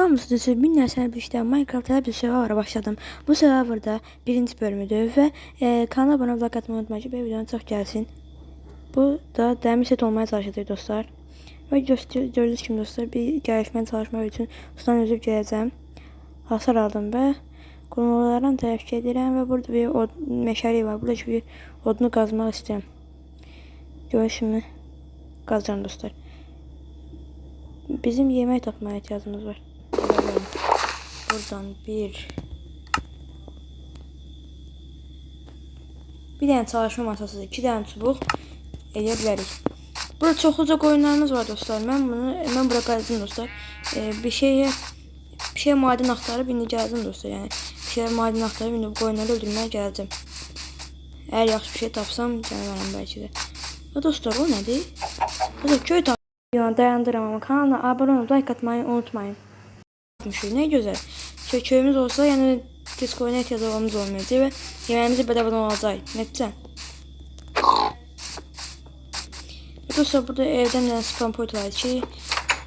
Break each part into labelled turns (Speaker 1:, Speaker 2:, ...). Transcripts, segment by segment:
Speaker 1: Namlusu düzü bin nəsəl bir işdə Minecraft'ta bir server'a başladım. Bu serverda birinci bölümüdür ve e, kanala abone olmayı atmayı unutmayın ki, bu videonun çok gelsin. Bu da demir set olmaya çalışacaq dostlar. Ve göster gördüğünüz kimi dostlar bir gəlişmə çalışmaq üçün ustan üzüb gələcəm. Hasar aldım və qurmalardan təşkil edirəm və burada bir od meşəlik var. Burada bir odunu qazmaq istəyirəm. Görüş kimi qazacağım dostlar. Bizim yemek tapmaya ihtiyacımız var. Buradan bir bir tane çalışma masası, iki tane çubuq eləyə bilərik. Burada çoxluca qoyunlarımız var dostlar. Mən bunu mən bura gəldim dostlar. Ee, bir şeyə bir şey maden axtarıb indi gəldim dostlar. Yəni bir şey maden axtarıb indi bu qoyunları öldürməyə gələcəm. Əgər yaxşı bir şey tapsam gəlmərəm bəlkə də. Və dostlar o nədir? Burada köy tap Videonu dayandıram ama kanala abone olup like atmayı unutmayın. Yapmışız. Ne güzel. Kö köyümüz olsa yani Discord'a ihtiyacımız olmayacak ve yemeğimizi bedavadan olacak. Ne güzel. Dostlar burada evden bir spam point var ki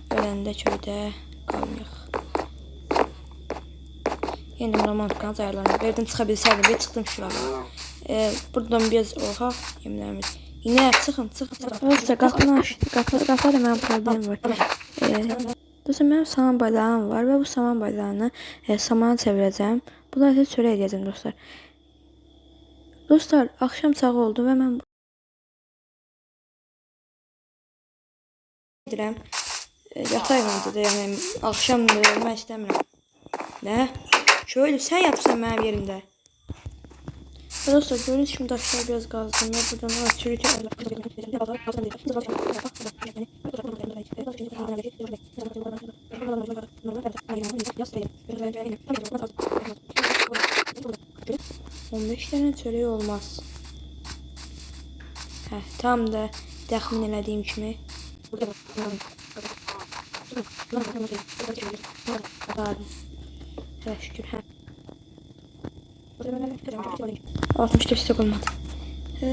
Speaker 1: öləndə köydə qalmayıq. Yeni romantik kanat ayarlanır. Evden çıkabilseydim bir çıktım şuraya. Ee, buradan biraz oha yeminlerimiz. Yine çıxın, çıxın. Dostlar, qapını aç. Qapı, qapıda mənim problem var. Ee, Dostum benim saman balağım var ve bu saman balağını e, samana çevireceğim. Bunları size söyle edeceğim dostlar. Dostlar akşam sağ oldu ve ben edirəm. E, yatayım öncədə, yəni axşam mən istəmirəm. Nə? Şöylə sən yatırsan mənim yerimdə. Dostlar gördüğünüz kimi daşlar biraz qazdım. Buradan çürük 15 dənə çörək olmaz. Hə, tam da təxmin elədiyim kimi. Hələ şükür, hə. 64 stok olmadı. Hə.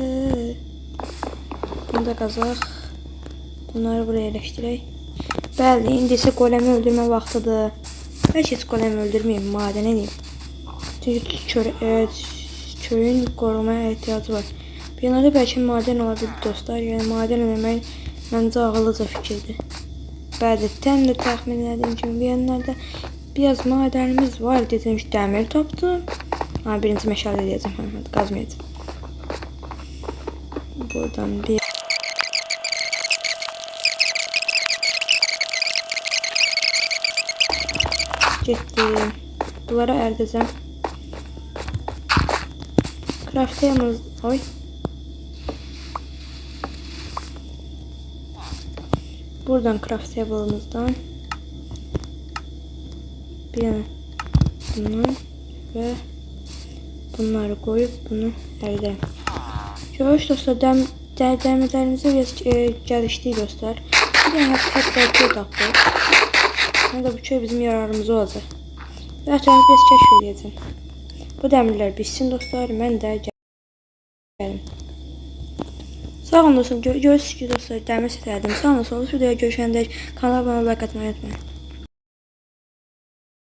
Speaker 1: Bunu da qazaq. Bunları buraya yerləşdirək. Bəli, indi isə qoləmi öldürmə vaxtıdır. Bəlkə heç qoləmi öldürməyim, madən edeyim. Çünki çör e, çöyün qorumaya ehtiyacı var. Bir yanlarda bəlkə madən ola dostlar. Yəni madən eləmək məncə ağıllıca fikirdir. Bəli, təm də təxmin etdiyim kimi yanlarda biraz madenimiz var. Dedim ki, dəmir tapdım. Ha, birinci meşale diyeceğim. Ha, hadi kazmayacağım. Buradan bir Getdim. Bunları ərdəcəm. Craftlayamız. Oy. Buradan craftlayable'ımızdan bir yana bundan ve bunları koyup bunu elde. Görüş dostlar dem dem demirlerimizi biraz e, gelişti dostlar. Bir de hep hep belki de bu köy bizim yararımıza olacak. Ve etrafı biraz keşf edeceğim. Bu demirler bitsin dostlar. Ben de gəlim. Sağ olun dostlar. Gö görürsünüz ki dostlar demir set elədim. Sağ olun. Sonra videoya görüşəndə kanala abunə olmayı, unutmayın.